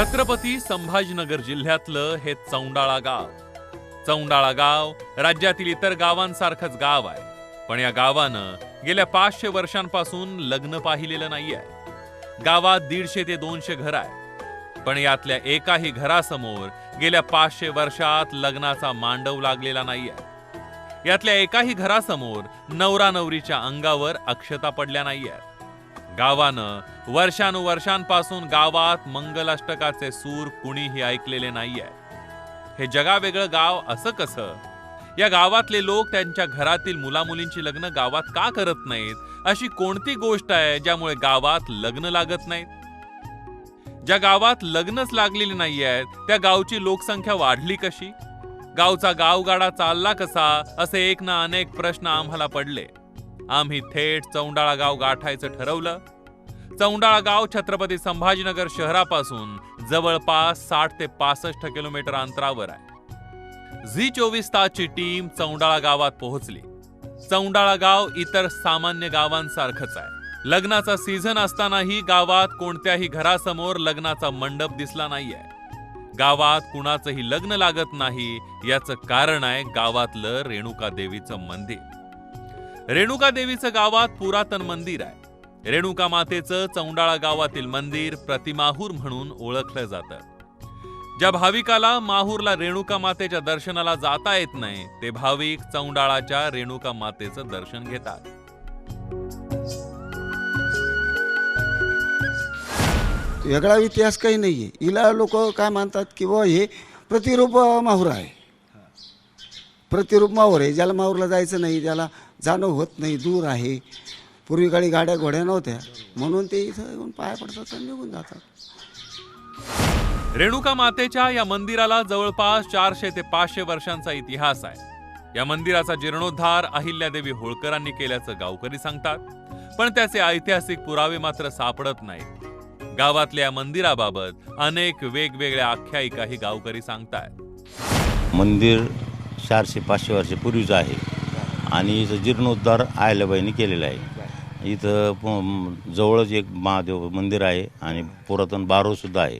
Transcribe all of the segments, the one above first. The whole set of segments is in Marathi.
छत्रपती संभाजीनगर जिल्ह्यातलं हे चौंडाळा गाव. चौंडाळा गाव राज्यातील इतर गावांसारखंच गाव आहे. पण या गावानं गेल्या पाचशे वर्षांपासून लग्न पाहिलेलं नाहीये. गावात दीडशे ते दोनशे घर आहे. पण यातल्या एकाही घरासमोर गेल्या पाचशे वर्षात लग्नाचा मांडव लागलेला नाहीये. यातल्या एकाही घरासमोर नवरा नवरीच्या अंगावर अक्षता पडल्या नाहीये गावानं वर्षानुवर्षांपासून गावात मंगलाष्टकाचे सूर कुणीही ऐकलेले नाहीये. हे जगावेगळं गाव असं कसं? या गावातले लोक त्यांच्या घरातील मुलामुलींची लग्न गावात का करत नाहीत? अशी कोणती गोष्ट आहे ज्यामुळे गावात लग्न लागत नाहीत? ज्या गावात लग्नच लागलेली नाही आहेत त्या गावची लोकसंख्या वाढली कशी? गावचा गावगाडा चालला कसा? असे एक ना अनेक प्रश्न आम्हाला पडले. आम्ही थेट चौंडाळा गाव गाठायचं ठरवलं. चौंडाळा गाव छत्रपती संभाजीनगर शहरापासून जवळपास साठ ते पासष्ट किलोमीटर अंतरावर आहे. झी चोवीस तासची टीम चौंडाळा गावात पोहोचली. चौंडाळा गाव इतर सामान्य गावांसारखंच आहे. लग्नाचा सीझन असतानाही गावात कोणत्याही घरासमोर लग्नाचा मंडप दिसला नाहीये. गावात कुणाचंही लग्न लागत नाही याचं कारण आहे गावातलं रेणुका देवीचं मंदिर. रेणुका देवीचं गावात पुरातन मंदिर आहे. रेणुका मातेचं चौंडाळा गावातील मंदिर प्रतिमाहूर म्हणून ओळखलं जातं. ज्या भाविकाला माहूरला रेणुका मातेच्या दर्शनाला जाता येत नाही ते भाविक चौंडाळाच्या रेणुका मातेचं दर्शन घेतात. वेगळा इतिहास काही नाही आहे हिला लोक काय मानतात की बुवा हे प्रतिरूप माहूर आहे. प्रतिरूप माहूर आहे. ज्याला माहूरला जायचं नाही ज्याला जाणं होत नाही दूर आहे. पूर्वी काळी गाड्या घोड्या नव्हत्या. म्हणून ते इथं येऊन पाया पडतात आणि निघून जातात. रेणुका मातेच्या या मंदिराला जवळपास चारशे ते पाचशे वर्षांचा इतिहास आहे. या मंदिराचा जीर्णोद्धार अहिल्यादेवी होळकरांनी केल्याचं गावकरी सांगतात. पण त्याचे ऐतिहासिक पुरावे मात्र सापडत नाहीत. गावातल्या या मंदिराबाबत अनेक वेगवेगळ्या आख्यायिकाही गावकरी सांगतायत. मंदिर चारशे पाचशे वर्षापूर्वीचं आहे. आणि इथं जीर्णोद्धार आयल्याबाईंनी केलेला आहे. इथं प- जवळच एक महादेव मंदिर आहे आणि पुरातन बारोसुद्धा आहे.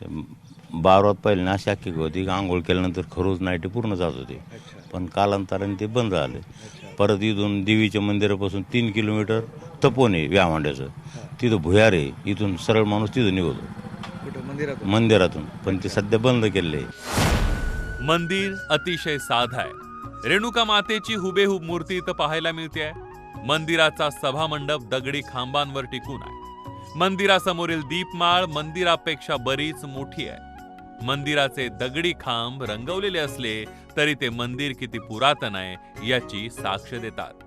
ते बारोत पहिल्यांदा अशी आख्या होती की आंघोळ केल्यानंतर खरोज नाईटी पूर्ण जात होते. पण कालांतराने ते बंद झालं. परत इथून देवीच्या मंदिरापासून तीन किलोमीटर तपोन आहे व्यामांड्याचं. तिथं भुयार आहे. इथून सरळ माणूस तिथं निघतो. मंदिरातून. पण ते सध्या बंद केलेलं आहे. मंदिर अतिशय साध आहे. रेणुका मातेची हुबेहूब मूर्ती इथं पाहायला मिळते मंदिराचा सभामंडप दगडी खांबांवर टिकून आहे. मंदिरासमोरील दीपमाळ मंदिरापेक्षा बरीच मोठी आहे. मंदिराचे दगडी खांब रंगवलेले असले तरी ते मंदिर किती पुरातन आहे याची साक्ष देतात.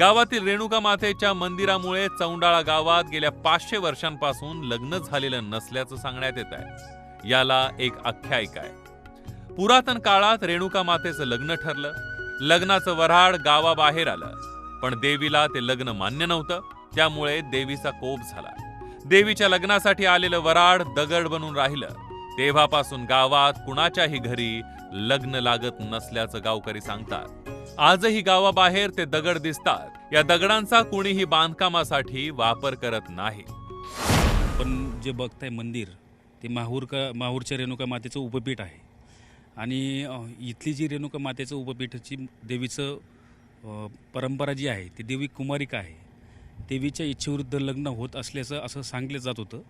गावातील रेणुका मातेच्या मंदिरामुळे चौंडाळा गावात गेल्या पाचशे वर्षांपासून लग्न झालेलं नसल्याचं सांगण्यात येत आहे. याला एक आख्यायिका आहे. पुरातन काळात रेणुका मातेचं लग्न ठरलं. लग्नाचं वऱ्हाड गावाबाहेर आलं. पण देवीला ते लग्न मान्य नव्हतं. त्यामुळे देवीचा कोप झाला. देवीच्या लग्नासाठी आलेलं वराड दगड बनून राहिलं. तेव्हापासून गावात कुणाच्याही घरी लग्न लागत नसल्याचं गावकरी सांगतात. आजही गावाबाहेर ते दगड दिसतात. या दगडांचा कुणीही बांधकामासाठी वापर करत नाही. पण जे बघताय मंदिर ते माहूर का माहूरच्या रेणुका मातेचं उपपीठ आहे. आणि इथली जी रेणुका मातेचं उपपीठाची देवीचं परंपरा जी आहे ती देवी कुमारिका आहे देवीच्या इच्छेविरुद्ध लग्न होत असल्याचं असं सांगलं जात होतं.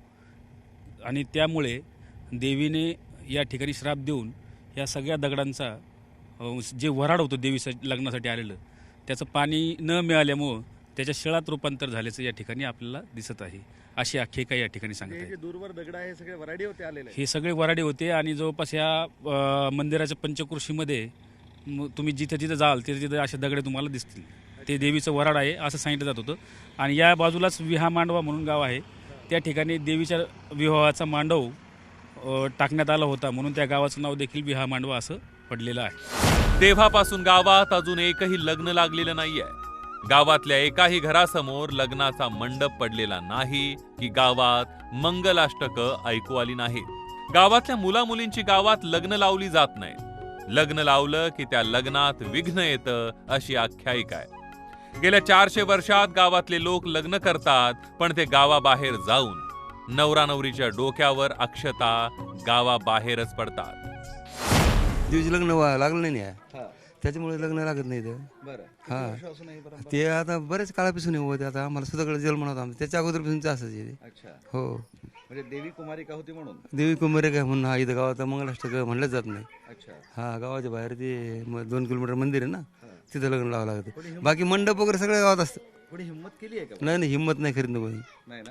आणि त्यामुळे देवीने या ठिकाणी श्राप देऊन या सगळ्या दगडांचा जे वराड होतं देवीचं लग्नासाठी आलेलं त्याचं पाणी न मिळाल्यामुळं त्याच्या शिळात रूपांतर झाल्याचं या ठिकाणी आपल्याला दिसत आहे. अशी आख्यायिका या ठिकाणी सांगत हे आहे. जे दूरवर दगड आहे हे सगळे वराडी होते आलेले. हे सगळे वराडे होते आणि जवळपास या अ, मंदिराच्या पंचकृषीमध्ये म- तुम्ही जिथे जिथे जाल तिथे तिथे असे दगडे तुम्हाला दिसतील. ते देवीचं वराड आहे असं सांगितलं जात होतं. आणि या बाजूलाच विहा मांडवा म्हणून गाव आहे. त्या ठिकाणी देवीच्या विवाहाचा मांडव अ, टाकण्यात आला होता. म्हणून त्या गावाचं नाव देखील विहा मांडवा असं पडलेलं आहे. तेव्हापासून गावात अजून एकही लग्न लागलेलं नाहीये. गावातल्या एकाही घरासमोर लग्नाचा मंडप पडलेला नाही की गावात मंगलाष्टक ऐकू आली नाहीत. गावातल्या मुला मुलींची गावात लग्न लावली जात नाही. लग्न लावलं की त्या लग्नात विघ्न येतं अशी आख्यायिका आहे. गेल्या चारशे वर्षात गावातले लोक लग्न करतात पण ते गावाबाहेर जाऊन नवरा नवरीच्या डोक्यावर अक्षता गावाबाहेरच पडतात. दिवशी लग्न लागलं नाही ना? हा. त्याच्यामुळे लग्न लागत नाही किती हा. ते आता बरेच काळापासून होते आता. आम्हाला सुद्धा जन्म नव्हता आमचा त्याच्या अगोदरपासून असंच आहे. हो. म्हणजे देवी कुमारिका होती म्हणून? देवी कुमारी काय म्हणून? हा इथं गावात मंगलाष्टक म्हणलंच जात नाही. अच्छा. हा गावाच्या बाहेर ते दोन किलोमीटर मंदिर आहे ना तिथं लग्न लावावं लागतं. बाकी मंडप वगैरे सगळ्या गावात असतं. कोणी हिंमत केली आहे का? नाही नाही हिंमत नाही ना कोणी. नाही ना?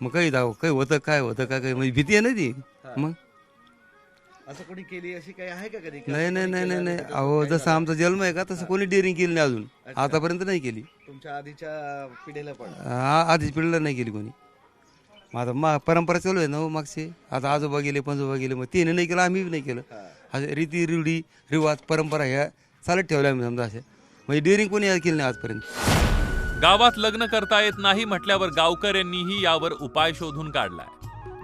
मग काही दाव काही होतं काय होतं काय काही म्हणजे भीती आहे ना ती. मग? असं कोणी केली अशी काही आहे का कधी? नाही नाही नाही नाही नाही. अहो जसं आमचा जन्म आहे का तसं कोणी डेअरिंग केली नाही अजून. आतापर्यंत नाही केली. तुमच्या आधीच्या पिढीला पण? हा आधीच पिढीला नाही केली कोणी. मग आता मा परंपरा चालू आहे ना हो मागचे? आता आजोबा गेले पंजोबा गेले मग तिने नाही केलं आम्ही बी नाही केलं. असे रीती रूढी रिवाज परंपरा ह्या चालत ठेवल्या आम्ही समजा असे म्हणजे डेअरिंग कोणी केली नाही आजपर्यंत. गावात लग्न करता येत नाही म्हटल्यावर गावकऱ्यांनीही यावर उपाय शोधून काढलाय.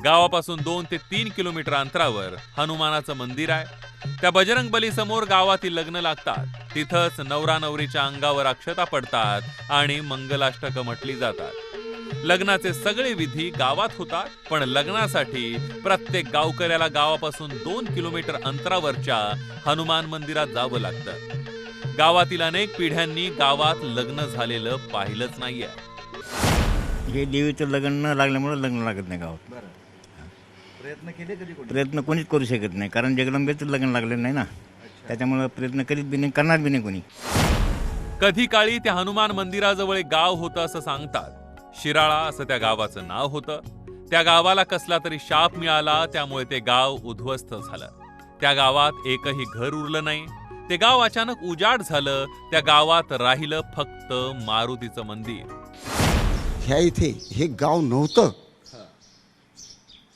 गावापासून दोन ते तीन किलोमीटर अंतरावर हनुमानाचं मंदिर आहे. त्या बजरंग बली समोर गावातील लग्न लागतात. तिथंच नवरा नवरीच्या अंगावर अक्षता पडतात आणि मंगलाष्टक म्हटली जातात. लग्नाचे सगळे विधी गावात होतात पण लग्नासाठी प्रत्येक गावकऱ्याला गावापासून दोन किलोमीटर अंतरावरच्या हनुमान मंदिरात जावं लागतं. गावातील अनेक पिढ्यांनी गावात लग्न झालेलं पाहिलंच नाहीये. हे देवीचं लग्न न लागल्यामुळे लग्न लागत नाही गावात. बरं. प्रयत्न केले कधी कोणी? प्रयत्न कोणीच करू शकत नाही कारण जगदंबेचं लग्न लागलेलं नाही ना. त्याच्यामुळे प्रयत्न करीत बी नाही करणार बी नाही कोणी. कधी काळी त्या हनुमान मंदिराजवळ एक गाव होतं असं सांगतात. शिराळा असं त्या गावाचं नाव होतं. त्या गावाला कसला तरी शाप मिळाला त्यामुळे ते गाव उद्ध्वस्त झालं. त्या गावात एकही घर उरलं नाही. ते गाव अचानक उजाड झालं त्या गावात राहिलं फक्त मारुतीचं मंदिर. ह्या इथे हे गाव नव्हतं.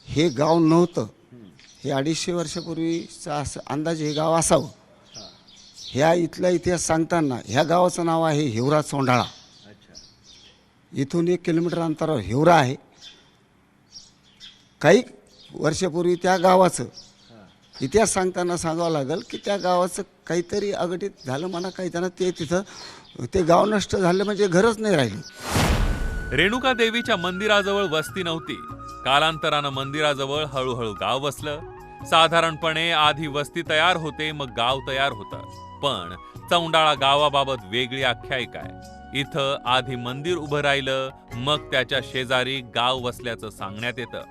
हे गाव नव्हतं. हे अडीचशे वर्षापूर्वीचा असं अंदाजे हे गाव असावं. ह्या इथला इतिहास सांगताना ह्या गावाचं नाव आहे हिवरा सोंडाळा इथून एक किलोमीटर अंतरावर हिवरा आहे. काही वर्षापूर्वी त्या गावाचं इतिहास सांगताना सांगावं लागेल की त्या गावाचं काहीतरी अघटित झालं म्हणा काही त्यांना ते तिथं ते गाव नष्ट झालं म्हणजे घरच नाही राहिलं. रेणुका देवीच्या मंदिराजवळ वस्ती नव्हती. कालांतरानं मंदिराजवळ हळूहळू गाव वसलं. साधारणपणे आधी वस्ती तयार होते मग गाव तयार होतं. पण चौंडाळा गावाबाबत वेगळी आख्यायिका आहे. इथं आधी मंदिर उभं राहिलं मग त्याच्या शेजारी गाव वसल्याचं सांगण्यात येतं.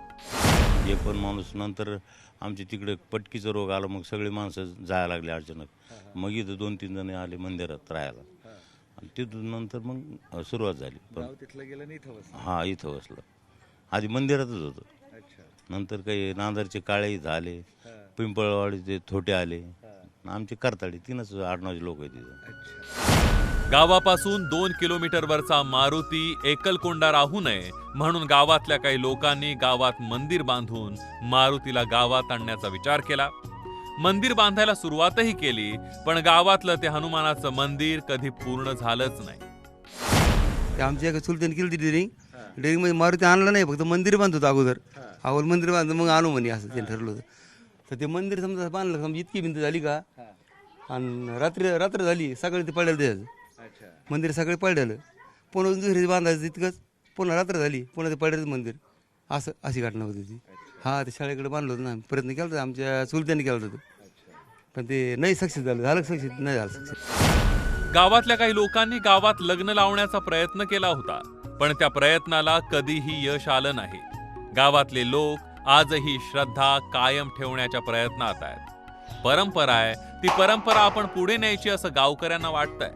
हे पण माणूस नंतर आमच्या तिकडे पटकीचा रोग आला मग सगळी माणसं जायला लागली अचानक. मग इथं दोन तीन जण आले मंदिरात राहायला. आणि तिथून नंतर मग सुरुवात झाली. पण गाव तिथलं गेलं नाही इथं बसलं. हा इथं बसलं आधी मंदिरातच होतं. अच्छा. नंतर काही नांदरचे काळे आले पिंपळवाडीचे थोटे आले. आमचे करताळी तीनच आडनावचे लोक आहेत तिथं. अच्छा. गावापासून दोन किलोमीटरवरचा मारुती एकलकोंडा राहू नये म्हणून गावातल्या काही लोकांनी गावात मंदिर बांधून मारुतीला गावात आणण्याचा विचार केला. मंदिर बांधायला सुरुवातही केली पण गावातलं ते हनुमानाचं मंदिर कधी पूर्ण झालंच नाही. ते आमच्या एका चुलत्याने केली ती डेअरिंगमध्ये मारुती आणलं नाही फक्त मंदिर बांधत होतं अगोदर. अगोदर मंदिर बांधलं मग आणू म्हणे असं ते ठरलं होतं. तर ते मंदिर समजा बांधलं समजा इतकी भिंत झाली का आणि रात्री रात्र झाली सकाळी ते पडलं त्याचं. अच्छा. मंदिर सगळे पडलेलं. पुन्हा दुसरी बांधायचं तितकंच पुन्हा रात्र झाली पुन्हा ते पडलं मंदिर. असं अशी घटना होती ती. हा ते शाळेकडे बांधलं होतं ना प्रयत्न केला होता आमच्या चुलत्याने केला होता तो. पण ते नाही सक्सेस झालं झालं सक्सेस? नाही झालं सक्सेस. गावातल्या काही लोकांनी गावात लग्न लावण्याचा प्रयत्न केला होता. पण त्या प्रयत्नाला कधीही यश आलं नाही. गावातले लोक आजही श्रद्धा कायम ठेवण्याच्या प्रयत्नात आहेत. परंपरा आहे ती परंपरा आपण पुढे न्यायची असं गावकऱ्यांना वाटतंय.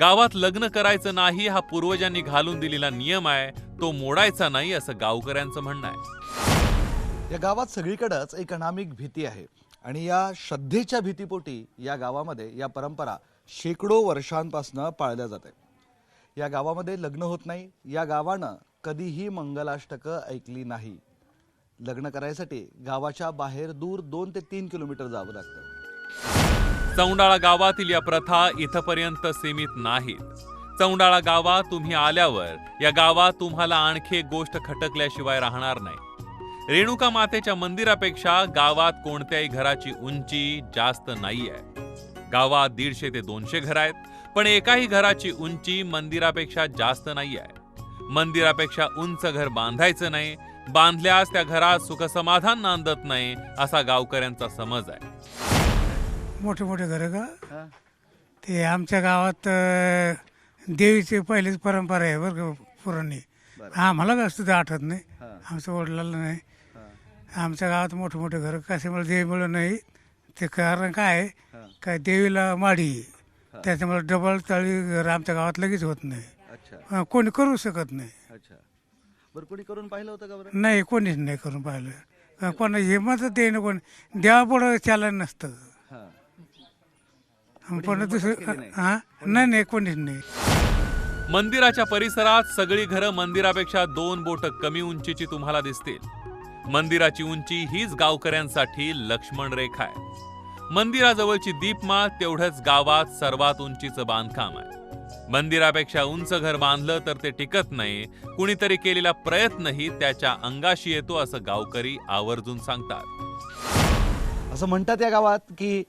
गावात लग्न करायचं नाही हा पूर्वजांनी घालून दिलेला नियम आहे तो मोडायचा नाही असं गावकऱ्यांचं म्हणणं आहे. या गावात सगळीकडंच एक अनामिक भीती आहे आणि या श्रद्धेच्या भीतीपोटी या गावामध्ये या परंपरा शेकडो वर्षांपासून पाळल्या जाते या गावामध्ये लग्न होत नाही. या गावानं कधीही मंगलाष्टकं ऐकली नाही. लग्न करायसाठी गावाच्या बाहेर दूर दोन ते तीन किलोमीटर जावं लागतं. चौंडाळा गावातील या प्रथा इथपर्यंत सीमित नाहीत. चौंडाळा गावात तुम्ही आल्यावर या गावात तुम्हाला आणखी एक गोष्ट खटकल्याशिवाय राहणार नाही. रेणुका मातेच्या मंदिरापेक्षा गावात कोणत्याही घराची उंची जास्त नाही आहे गावात दीडशे ते दोनशे घर आहेत. पण एकाही घराची उंची मंदिरापेक्षा जास्त नाहीये. मंदिरापेक्षा उंच घर बांधायचं नाही बांधल्यास त्या घरात सुखसमाधान नांदत नाही असा गावकऱ्यांचा समज आहे. मोठे मोठे घरं का ते आमच्या गावात अं, देवीची पहिलीच परंपरा आहे बरं का पुराणी. आम्हाला जास्त ते आठवत नाही. आमच्या वडिलांना नाही. आमच्या गावात मोठे मोठे घरं कशामुळे देवीमुळे नाही ते कारण काय आहे? काय देवीला माडी. आहे. त्याच्यामुळे डबल तळी घर आमच्या गावात लगेच होत नाही. अच्छा. कोणी करू शकत नाही. अच्छा. बरं कोणी करून पाहिलं होतं का बरं? नाही कोणीच नाही करून पाहिलं. कोणा हिंमत देणं कोण देवापुढं चालन नसतं. हां. पण दुसरं हां नाही नाही कोणीच नाही. मंदिराच्या परिसरात सगळी घरं मंदिरापेक्षा दोन बोट कमी उंचीची तुम्हाला दिसतील. मंदिराची उंची हीच गावकऱ्यांसाठी लक्ष्मण रेखा आहे. मंदिराजवळची दीपमाळ तेवढंच गावात सर्वात उंचीचं बांधकाम आहे. मंदिरापेक्षा उंच घर बांधलं तर ते टिकत नाही. कुणीतरी केलेला प्रयत्नही त्याच्या अंगाशी येतो असं गावकरी आवर्जून सांगतात. असं म्हणतात या गावात की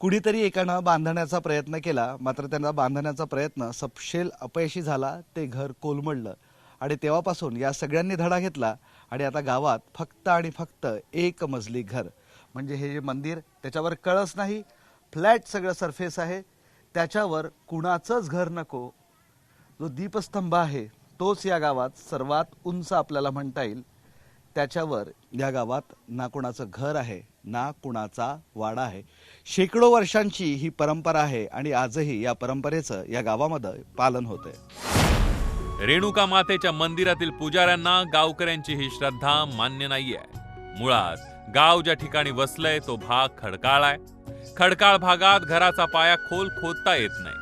कुणीतरी एकानं बांधण्याचा प्रयत्न केला मात्र त्यांना बांधण्याचा प्रयत्न सपशेल अपयशी झाला ते घर कोलमडलं. आणि तेव्हापासून या सगळ्यांनी धडा घेतला आणि आता गावात फक्त आणि फक्त एक मजली घर. म्हणजे हे जे मंदिर त्याच्यावर कळस नाही फ्लॅट सगळं सरफेस आहे त्याच्यावर कुणाचंच घर नको. जो दीपस्तंभ आहे तोच या गावात सर्वात उंच आपल्याला म्हणता येईल. त्याच्यावर या गावात ना कुणाचं घर आहे ना कुणाचा वाडा आहे. शेकडो वर्षांची ही परंपरा आहे आणि आजही या परंपरेचं या गावामध्ये पालन होतंय. रेणुका मातेच्या मंदिरातील पुजाऱ्यांना गावकऱ्यांची ही श्रद्धा मान्य नाहीये. मुळात गाव ज्या ठिकाणी वसलंय तो भाग खडकाळ आहे. खडकाळ भागात घराचा पाया खोल खोदता येत नाही.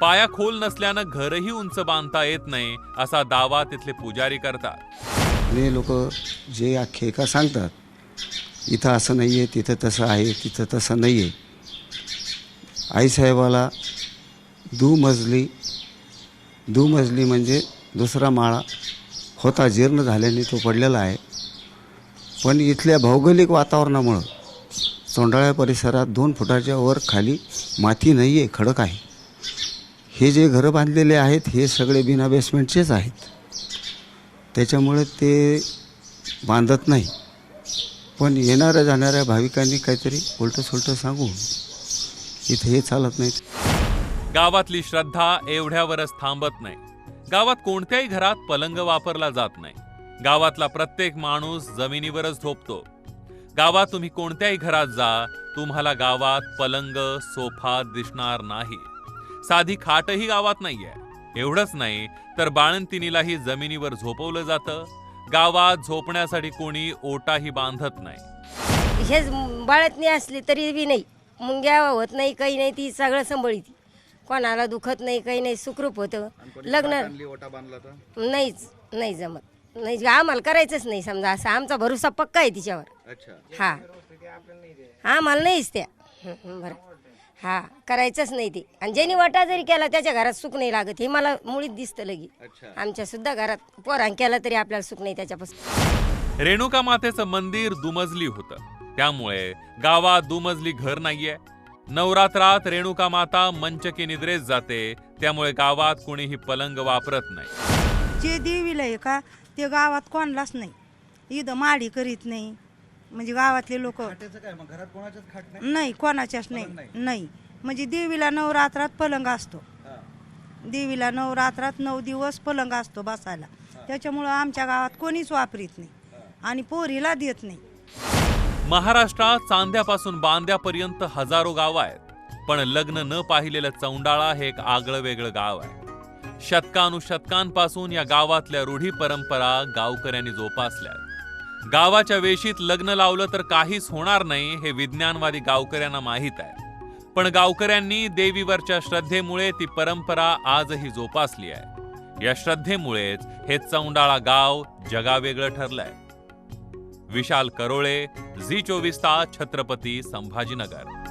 पाया खोल नसल्यानं घरही उंच बांधता येत नाही असा दावा तिथले पुजारी करतात. हे लोक जे आख्यायिका सांगतात इथं असं नाही आहे तिथं तसं आहे तिथं तसं नाही आहे आईसाहेबाला दुमजली दुमजली म्हणजे दुसरा माळा होता जीर्ण झाल्याने तो पडलेला आहे. पण इथल्या भौगोलिक वातावरणामुळं सोंडाळ्या परिसरात दोन फुटाच्या वर खाली माती नाही आहे खडक आहे. हे जे घरं बांधलेले आहेत हे सगळे बिना बेसमेंटचेच आहेत. त्याच्यामुळे ते बांधत नाही. पण येणाऱ्या जाणाऱ्या भाविकांनी काहीतरी उलटं सुलटं सांगून इथे हे चालत नाहीत. गावातली श्रद्धा एवढ्यावरच थांबत नाही. गावात कोणत्याही घरात पलंग वापरला जात नाही. गावातला प्रत्येक माणूस जमिनीवरच झोपतो. गावात तुम्ही कोणत्याही घरात जा तुम्हाला गावात पलंग सोफा दिसणार नाही. साधी खाटही गावात नाहीये. एवढंच नाही तर बाळंतिनीलाही जमिनीवर झोपवलं जातं. गावात झोपण्यासाठी कोणी ओटाही बांधत नाही. हेच बाळतनी असली तरी बी नाही. मुंग्या होत नाही काही नाही ती सगळं सांभाळीती. कोणाला दुखत नाही काही नाही सुखरूप होतं. लग्न नाहीच नाही जमत. नाही आम्हाला करायचंच नाही समजा असं आमचा भरोसा पक्का आहे तिच्यावर. हा. आम्हाला नाहीच त्या हं, हं, बरं. हा करायचंच नाही ते. आणि ज्यांनी वाटा जरी केला त्याच्या घरात सुख नाही लागत. हे मला मुळीत दिसतं लगी. आमच्या सुद्धा घरात पोरां केला तरी आपल्याला सुख नाही त्याच्यापासून. रेणुका मातेचं मंदिर दुमजली होतं. त्यामुळे गावात दुमजली घर नाहीये. नवरात्रात रेणुका माता मंचकी निद्रेस जाते. त्यामुळे गावात कोणीही पलंग वापरत नाही. जे देवीला आहे का ते गावात कोणलाच नाही. इथं माडी करीत नाही. म्हणजे गावातले लोक नाही? कोणाच्याच नाही. नाही. म्हणजे देवीला नवरात्रात पलंग असतो. देवीला नवरात्रात नऊ दिवस पलंग असतो बसायला. त्याच्यामुळं आमच्या गावात कोणीच वापरीत नाही. आणि पोरीला देत नाही. महाराष्ट्रात चांद्यापासून बांद्यापर्यंत हजारो गाव आहेत. पण लग्न न पाहिलेलं चौंडाळा हे एक आगळं वेगळं गाव आहे. शतकानुशतकांपासून या गावातल्या रूढी परंपरा गावकऱ्यांनी जोपासल्या. गावाच्या वेशीत लग्न लावलं तर काहीच होणार नाही हे विज्ञानवादी गावकऱ्यांना माहीत आहे. पण गावकऱ्यांनी देवीवरच्या श्रद्धेमुळे ती परंपरा आजही जोपासली आहे. या श्रद्धेमुळेच हे चौंडाळा गाव जगावेगळं ठरलंय. विशाल करोळे झी चोवीस तास छत्रपती संभाजीनगर.